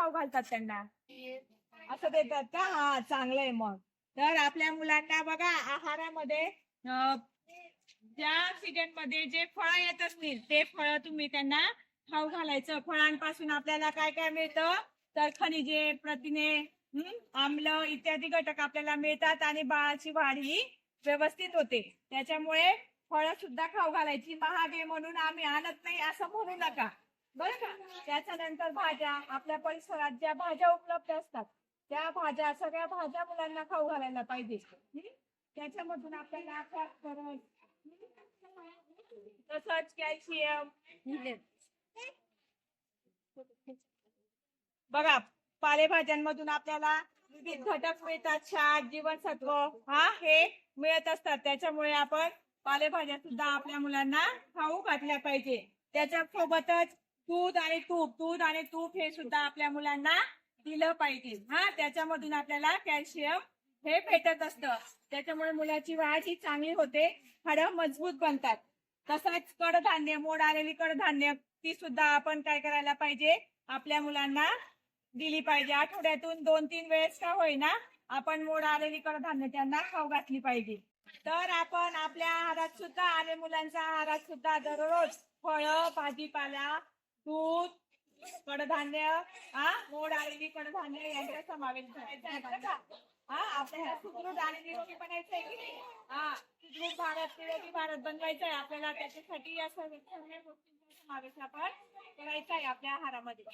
खाऊ घालतात त्यांना. असं देतात का? हा चांगलंय मग. तर आपल्या मुलांना बघा आहारामध्ये ज्या सीजनमध्ये जे फळं येत असतील ते फळं तुम्ही त्यांना खाऊ घालायचं. फळांपासून आपल्याला काय काय मिळतं? तर खनिजे प्रथिने आम्ल इत्यादी घटक आपल्याला मिळतात आणि बाळाची वाढ ही व्यवस्थित होते. त्याच्यामुळे फळं सुद्धा खाऊ घालायची. महाग आहे म्हणून आम्ही आणत नाही असं म्हणू नका. बरं का? त्याच्यानंतर भाज्या आपल्या परिसरात ज्या भाज्या उपलब्ध असतात त्या भाज्या सगळ्या भाज्या मुलांना खाऊ घालायला पाहिजे. त्याच्यामधून आपल्याला तसंच कॅल्शियम बघा पालेभाज्यांमधून आपल्याला विविध घटक मिळतात. क्षार जीवनसत्व हा हे मिळत असतात. त्याच्यामुळे आपण पालेभाज्या सुद्धा आपल्या मुलांना खाऊ घातल्या पाहिजे. त्याच्या सोबतच दूध आणि तूप दूध आणि तूप हे सुद्धा आपल्या मुलांना दिलं पाहिजे. हा त्याच्यामधून आपल्याला कॅल्शियम हे भेटत असतं. त्याच्यामुळे मुलाची वाढ ही चांगली होते हाडं मजबूत बनतात. तसंच कडधान्य मोड आलेली कडधान्य ती सुद्धा आपण काय करायला पाहिजे? आपल्या मुलांना दिली पाहिजे. आठवड्यातून दोन तीन वेळेस का होईना आपण मोड आलेली कडधान्य त्यांना खाऊ घातली पाहिजे. तर आपण आपल्या आहारात सुद्धा आणि मुलांच्या आहारात सुद्धा दररोज फळं भाजीपाला दूध कडधान्य हा मोड आलेली कडधान्य यांचा समावेश करायचा आहे. का? हा आपल्याला सुदृढ आणि निरोगी बनायचं आहे की नाही? हा सुदृढ भारत निरोगी भारत बनवायचा आहे. आपल्याला त्याच्यासाठी या सर्व सगळ्या गोष्टींचा समावेश आपण करायचा आहे आपल्या आहारामध्ये.